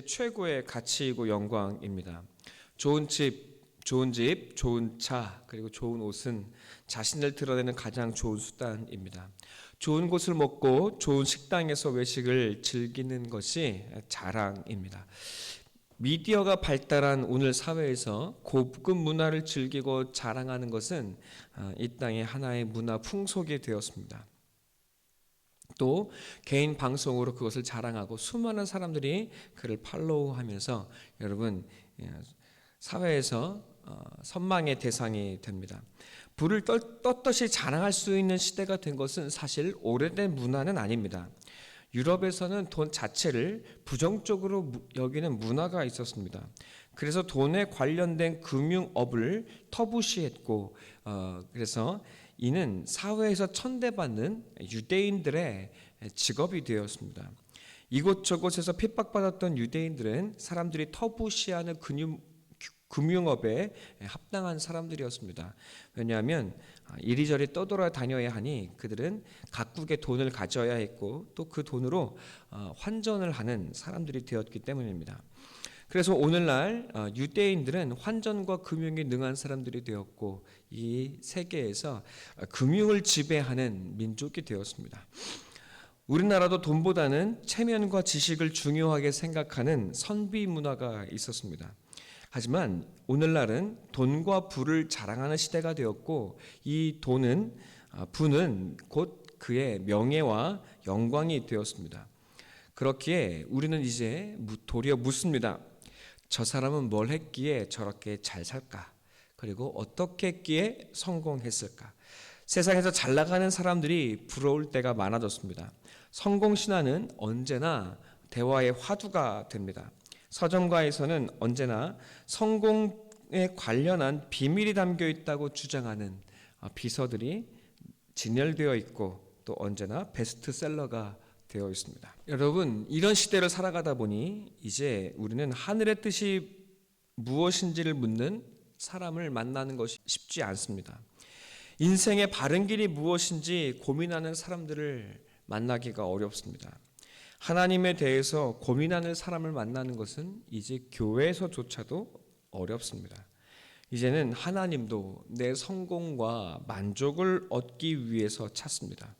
시대 최고의 가치이고 영광입니다. 좋은 집, 좋은 집, 좋은 차, 그리고 좋은 옷은 자신을 드러내는 가장 좋은 수단입니다. 좋은 곳을 먹고 좋은 식당에서 외식을 즐기는 것이 자랑입니다. 미디어가 발달한 오늘 사회에서 고급 문화를 즐기고 자랑하는 것은 아, 이 땅의 하나의 문화 풍속이 되었습니다. 또 개인 방송으로 그것을 자랑하고 수많은 사람들이 그를 팔로우하면서 여러분 예, 사회에서 어, 선망의 대상이 됩니다. 불을 떴- 떳떳이 자랑할 수 있는 시대가 된 것은 사실 오래된 문화는 아닙니다. 유럽에서는 돈 자체를 부정적으로 무- 여기는 문화가 있었습니다. 그래서 돈에 관련된 금융업을 터부시했고, 어, 그래서 이는 사회에서 천대받는 유대인들의 직업이 되었습니다. 이곳저곳에서 핍박받았던 유대인들은 사람들이 터부시하는 금융, 금융업에 합당한 사람들이었습니다. 왜냐하면 아, 이리저리 떠돌아 다녀야 하니 그들은 각국의 돈을 가져야 했고 또 그 돈으로 어, 환전을 하는 사람들이 되었기 때문입니다. 그래서 오늘날 어, 유대인들은 환전과 금융에 능한 사람들이 되었고 이 세계에서 어, 금융을 지배하는 민족이 되었습니다. 우리나라도 돈보다는 체면과 지식을 중요하게 생각하는 선비 문화가 있었습니다. 하지만 오늘날은 돈과 부를 자랑하는 시대가 되었고 이 돈은 아, 부는 곧 그의 명예와 영광이 되었습니다. 그렇기에 우리는 이제 무- 도리어 묻습니다. 저 사람은 뭘 했기에 저렇게 잘 살까? 그리고 어떻게 했기에 성공했을까? 세상에서 잘 나가는 사람들이 부러울 때가 많아졌습니다. 성공 신화는 언제나 대화의 화두가 됩니다. 서점가에서는 언제나 성공에 관련한 비밀이 담겨 있다고 주장하는 어, 비서들이 진열되어 있고 또 언제나 베스트셀러가 되어 있습니다. 여러분 이런 시대를 살아가다 보니 이제 우리는 하늘의 뜻이 무엇인지를 묻는 사람을 만나는 것이 쉽지 않습니다. 인생의 바른 길이 무엇인지 고민하는 사람들을 만나기가 어렵습니다. 하나님에 대해서 고민하는 사람을 만나는 것은 이제 교회에서조차도 어렵습니다. 이제는 하나님도 내 성공과 만족을 얻기 위해서 찾습니다.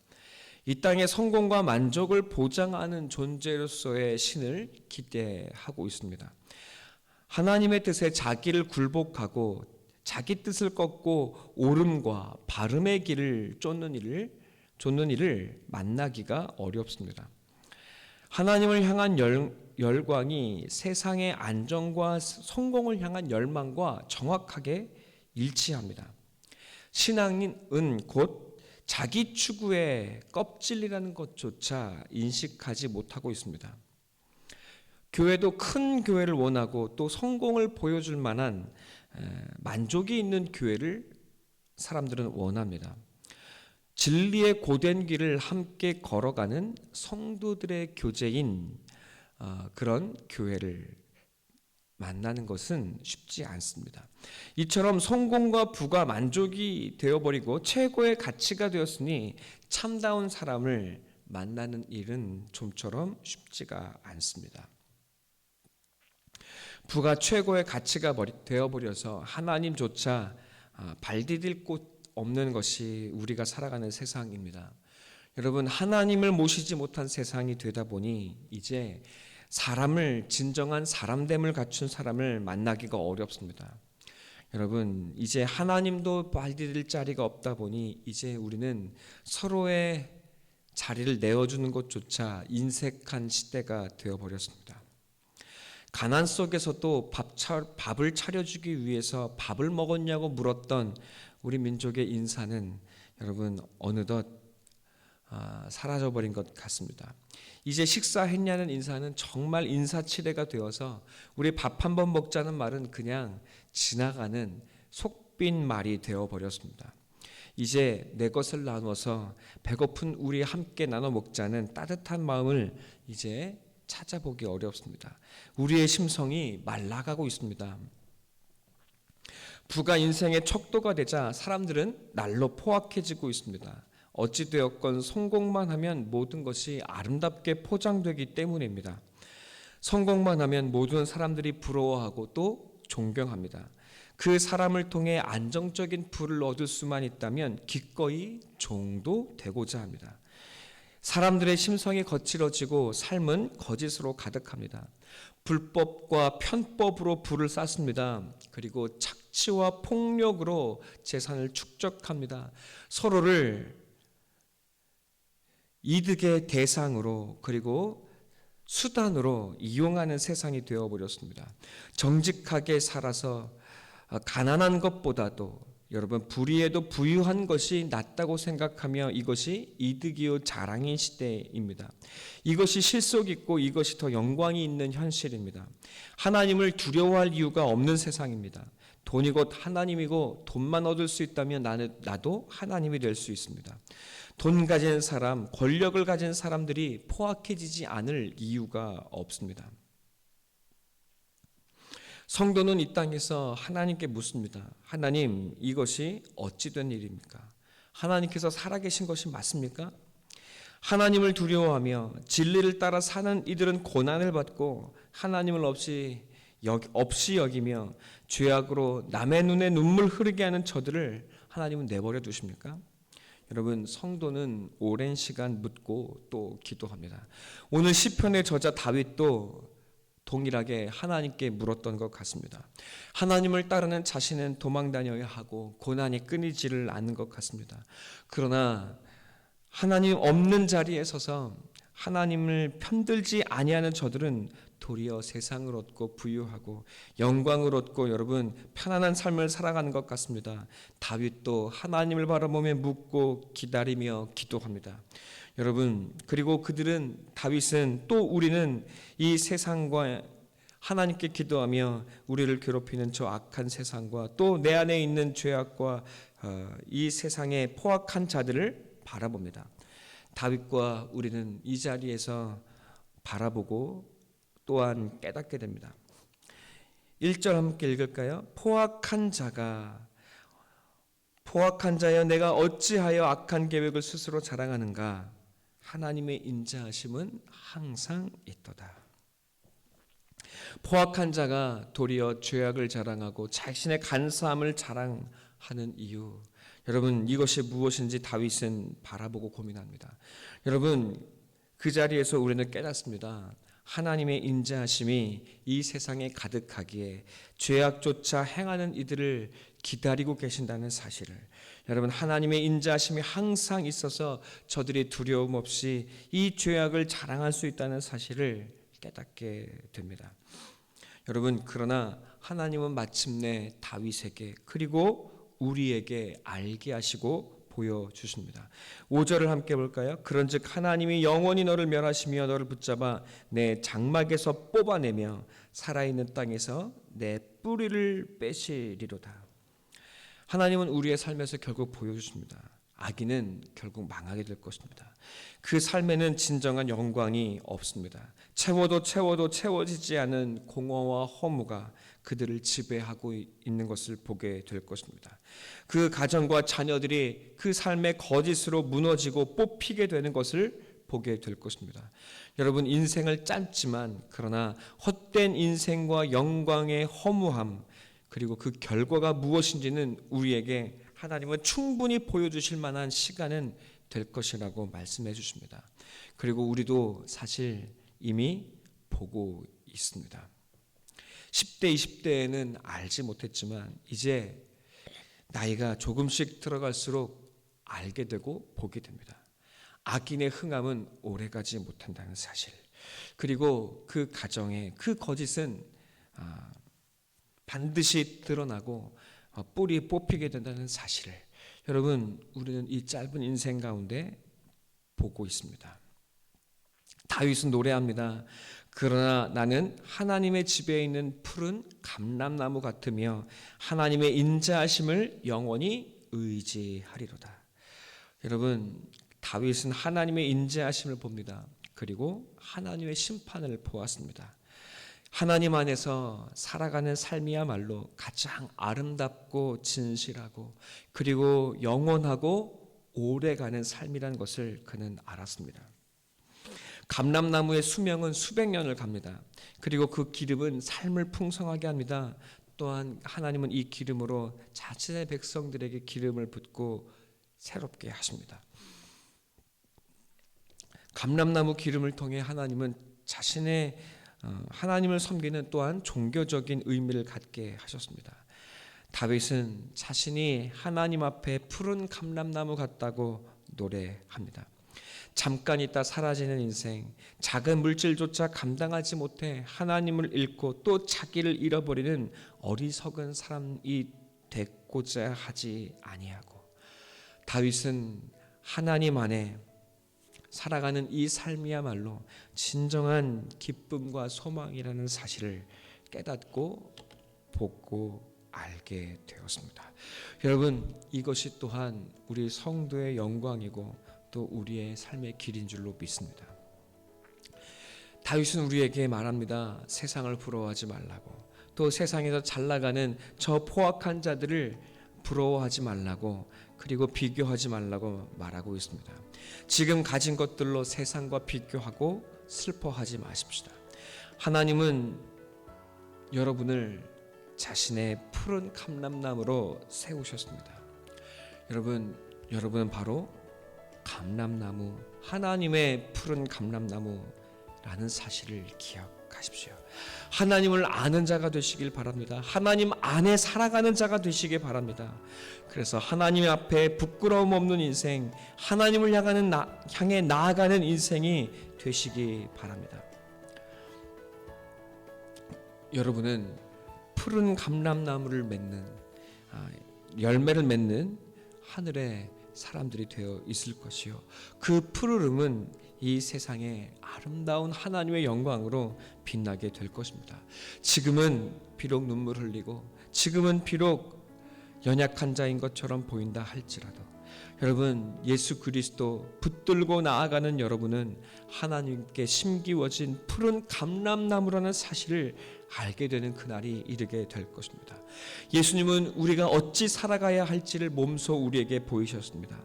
이 땅의 성공과 만족을 보장하는 존재로서의 신을 기대하고 있습니다. 하나님의 뜻에 자기를 굴복하고 자기 뜻을 꺾고 옳음과 바름의 길을 쫓는 일을 쫓는 일을 만나기가 어렵습니다. 하나님을 향한 열, 열광이 세상의 안정과 성공을 향한 열망과 정확하게 일치합니다. 신앙은 곧 자기 추구의 껍질이라는 것조차 인식하지 못하고 있습니다. 교회도 큰 교회를 원하고 또 성공을 보여줄 만한 에, 만족이 있는 교회를 사람들은 원합니다. 진리의 고된 길을 함께 걸어가는 성도들의 교제인 어, 그런 교회를 만나는 것은 쉽지 않습니다. 이처럼 성공과 부가 만족이 되어버리고 최고의 가치가 되었으니 참다운 사람을 만나는 일은 좀처럼 쉽지가 않습니다. 부가 최고의 가치가 되어버려서 하나님조차 아, 발디딜 곳 없는 것이 우리가 살아가는 세상입니다. 여러분 하나님을 모시지 못한 세상이 되다 보니 이제 사람을 진정한 사람됨을 갖춘 사람을 만나기가 어렵습니다. 여러분 이제 하나님도 발디딜 자리가 없다 보니 이제 우리는 서로의 자리를 내어주는 것조차 인색한 시대가 되어버렸습니다. 가난 속에서도 밥 차, 밥을 차려주기 위해서 밥을 먹었냐고 물었던 우리 민족의 인사는 여러분 어느덧 아, 사라져버린 것 같습니다. 이제 식사했냐는 인사는 정말 인사치레가 되어서 우리 밥 한 번 먹자는 말은 그냥 지나가는 속빈 말이 되어버렸습니다. 이제 내 것을 나눠서 배고픈 우리 함께 나눠 먹자는 따뜻한 마음을 이제 찾아보기 어렵습니다. 우리의 심성이 말라가고 있습니다. 부가 인생의 척도가 되자 사람들은 날로 포악해지고 있습니다. 어찌되었건 성공만 하면 모든 것이 아름답게 포장되기 때문입니다. 성공만 하면 모든 사람들이 부러워하고 또 존경합니다. 그 사람을 통해 안정적인 부를 얻을 수만 있다면 기꺼이 종도 되고자 합니다. 사람들의 심성이 거칠어지고 삶은 거짓으로 가득합니다. 불법과 편법으로 부를 쌓습니다. 그리고 착취와 폭력으로 재산을 축적합니다. 서로를 이득의 대상으로 그리고 수단으로 이용하는 세상이 되어 버렸습니다. 정직하게 살아서 가난한 것보다도 여러분 불의에도 부유한 것이 낫다고 생각하며 이것이 이득이요 자랑인 시대입니다. 이것이 실속 있고 이것이 더 영광이 있는 현실입니다. 하나님을 두려워할 이유가 없는 세상입니다. 돈이 곧 하나님이고 돈만 얻을 수 있다면 나는 나도 하나님이 될 수 있습니다. 돈 가진 사람, 권력을 가진 사람들이 포악해지지 않을 이유가 없습니다. 성도는 이 땅에서 하나님께 묻습니다. 하나님, 이것이 어찌 된 일입니까? 하나님께서 살아계신 것이 맞습니까? 하나님을 두려워하며 진리를 따라 사는 이들은 고난을 받고 하나님을 없이 여, 없이 여기며 죄악으로 남의 눈에 눈물 흐르게 하는 저들을 하나님은 내버려 두십니까? 여러분 성도는 오랜 시간 묻고 또 기도합니다. 오늘 시편의 저자 다윗도 동일하게 하나님께 물었던 것 같습니다. 하나님을 따르는 자신은 도망 다녀야 하고 고난이 끊이지를 않는 것 같습니다. 그러나 하나님 없는 자리에 서서 하나님을 편들지 아니하는 저들은 도리어 세상을 얻고 부유하고 영광을 얻고 여러분 편안한 삶을 살아가는 것 같습니다. 다윗도 하나님을 바라보며 묻고 기다리며 기도합니다. 여러분 그리고 그들은 다윗은 또 우리는 이 세상과 하나님께 기도하며 우리를 괴롭히는 저 악한 세상과 또 내 안에 있는 죄악과 어, 이 세상의 포악한 자들을 바라봅니다. 다윗과 우리는 이 자리에서 바라보고 또한 깨닫게 됩니다. 1절 함께 읽을까요? 포악한 자가 포악한 자여 내가 어찌하여 악한 계획을 스스로 자랑하는가 하나님의 인자하심은 항상 있도다. 포악한 자가 도리어 죄악을 자랑하고 자신의 간사함을 자랑하는 이유. 여러분 이것이 무엇인지 다윗은 바라보고 고민합니다. 여러분 그 자리에서 우리는 깨닫습니다. 하나님의 인자하심이 이 세상에 가득하기에 죄악조차 행하는 이들을 기다리고 계신다는 사실을 여러분 하나님의 인자하심이 항상 있어서 저들이 두려움 없이 이 죄악을 자랑할 수 있다는 사실을 깨닫게 됩니다. 여러분 그러나 하나님은 마침내 다윗에게 그리고 우리에게 알게 하시고 보여 주십니다. 5절을 함께 볼까요? 그런즉 하나님이 영원히 너를 멸하시며 너를 붙잡아 내 장막에서 뽑아내며 살아있는 땅에서 내 뿌리를 빼시리로다. 하나님은 우리의 삶에서 결국 보여주십니다. 악인은 결국 망하게 될 것입니다. 그 삶에는 진정한 영광이 없습니다. 채워도 채워도 채워지지 않은 공허와 허무가 그들을 지배하고 있는 것을 보게 될 것입니다. 그 가정과 자녀들이 그 삶의 거짓으로 무너지고 뽑히게 되는 것을 보게 될 것입니다. 여러분 인생을 짧지만 그러나 헛된 인생과 영광의 허무함 그리고 그 결과가 무엇인지는 우리에게 하나님은 충분히 보여주실 만한 시간은 될 것이라고 말씀해 주십니다. 그리고 우리도 사실 이미 보고 있습니다. 10대, 20대에는 알지 못했지만 이제 나이가 조금씩 들어갈수록 알게 되고 보게 됩니다. 악인의 흥함은 오래가지 못한다는 사실. 그리고 그 가정에 그 거짓은 아, 반드시 드러나고 어, 뿌리 뽑히게 된다는 사실을 여러분 우리는 이 짧은 인생 가운데 보고 있습니다. 다윗은 노래합니다. 그러나 나는 하나님의 집에 있는 푸른 감람나무 같으며 하나님의 인자하심을 영원히 의지하리로다. 여러분 다윗은 하나님의 인자하심을 봅니다. 그리고 하나님의 심판을 보았습니다. 하나님 안에서 살아가는 삶이야말로 가장 아름답고 진실하고 그리고 영원하고 오래가는 삶이라는 것을 그는 알았습니다. 감람나무의 수명은 수백 년을 갑니다. 그리고 그 기름은 삶을 풍성하게 합니다. 또한 하나님은 이 기름으로 자신의 백성들에게 기름을 붓고 새롭게 하십니다. 감람나무 기름을 통해 하나님은 자신의 어, 하나님을 섬기는 또한 종교적인 의미를 갖게 하셨습니다. 다윗은 자신이 하나님 앞에 푸른 감람나무 같다고 노래합니다. 잠깐 있다 사라지는 인생, 작은 물질조차 감당하지 못해 하나님을 잃고 또 자기를 잃어버리는 어리석은 사람이 됐고자 하지 아니하고 다윗은 하나님 안에 살아가는 이 삶이야말로 진정한 기쁨과 소망이라는 사실을 깨닫고 보고 알게 되었습니다. 여러분 이것이 또한 우리 성도의 영광이고 또 우리의 삶의 길인 줄로 믿습니다. 다윗은 우리에게 말합니다. 세상을 부러워하지 말라고. 또 세상에서 잘 나가는 저 포악한 자들을 부러워하지 말라고 그리고 비교하지 말라고 말하고 있습니다. 지금 가진 것들로 세상과 비교하고 슬퍼하지 마십시다. 하나님은 여러분을 자신의 푸른 감람나무로 세우셨습니다. 여러분, 여러분은 바로 감람나무, 하나님의 푸른 감람나무라는 사실을 기억 하십시오. 하나님을 아는 자가 되시길 바랍니다. 하나님 안에 살아가는 자가 되시길 바랍니다. 그래서 하나님 앞에 부끄러움 없는 인생, 하나님을 향하는 나, 향해 나아가는 인생이 되시기 바랍니다. 여러분은 푸른 감람나무를 맺는 아, 열매를 맺는 하늘의 사람들이 되어 있을 것이요. 그 푸르름은 이 세상의 아름다운 하나님의 영광으로 빛나게 될 것입니다. 지금은 비록 눈물 흘리고 지금은 비록 연약한 자인 것처럼 보인다 할지라도 여러분 예수 그리스도 붙들고 나아가는 여러분은 하나님께 심기워진 푸른 감람나무라는 사실을 알게 되는 그날이 이르게 될 것입니다. 예수님은 우리가 어찌 살아가야 할지를 몸소 우리에게 보이셨습니다.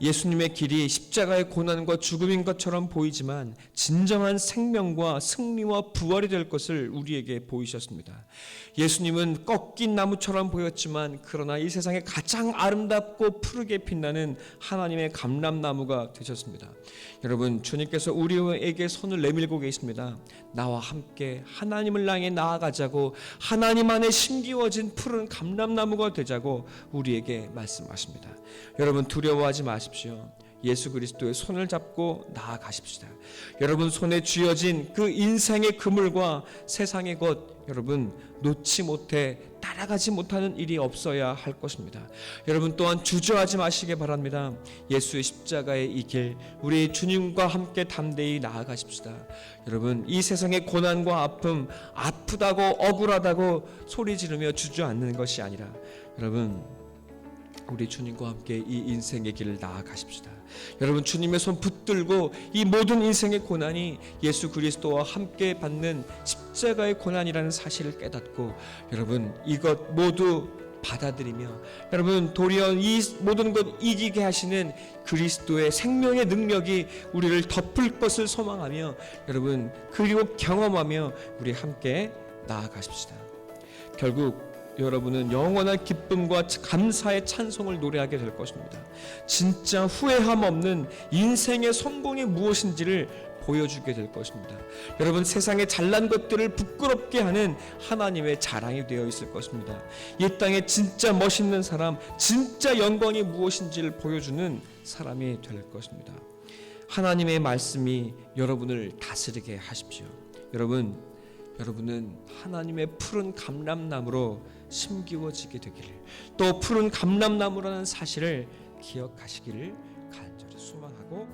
예수님의 길이 십자가의 고난과 죽음인 것처럼 보이지만 진정한 생명과 승리와 부활이 될 것을 우리에게 보이셨습니다. 예수님은 꺾인 나무처럼 보였지만 그러나 이 세상에 가장 아름답고 푸르게 빛나는 하나님의 감람나무가 되셨습니다. 여러분 주님께서 우리에게 손을 내밀고 계십니다. 나와 함께 하나님을 향해 나아가자고 하나님 안에 심기워진 푸른 감람나무가 되자고 우리에게 말씀하십니다. 여러분 두려워하지 마 십시오. 예수 그리스도의 손을 잡고 나아가십시다. 여러분 손에 쥐어진 그 인생의 그물과 세상의 것 여러분 놓지 못해 따라가지 못하는 일이 없어야 할 것입니다. 여러분 또한 주저하지 마시기 바랍니다. 예수의 십자가의 이 길 우리 주님과 함께 담대히 나아가십시다. 여러분 이 세상의 고난과 아픔 아프다고 억울하다고 소리 지르며 주저앉는 것이 아니라 여러분 우리 주님과 함께 이 인생의 길을 나아가십시다. 여러분 주님의 손 붙들고 이 모든 인생의 고난이 예수 그리스도와 함께 받는 십자가의 고난이라는 사실을 깨닫고 여러분 이것 모두 받아들이며 여러분 도리어 이 모든 것 이기게 하시는 그리스도의 생명의 능력이 우리를 덮을 것을 소망하며 여러분 그리고 경험하며 우리 함께 나아가십시다. 결국 여러분은 영원한 기쁨과 감사의 찬송을 노래하게 될 것입니다. 진짜 후회함 없는 인생의 성공이 무엇인지를 보여주게 될 것입니다. 여러분 세상의 잘난 것들을 부끄럽게 하는 하나님의 자랑이 되어 있을 것입니다. 이 땅에 진짜 멋있는 사람, 진짜 영광이 무엇인지를 보여주는 사람이 될 것입니다. 하나님의 말씀이 여러분을 다스리게 하십시오. 여러분, 여러분은 하나님의 푸른 감람나무로 심기워지게 되기를 또 푸른 감람나무라는 사실을 기억하시기를 간절히 소망하고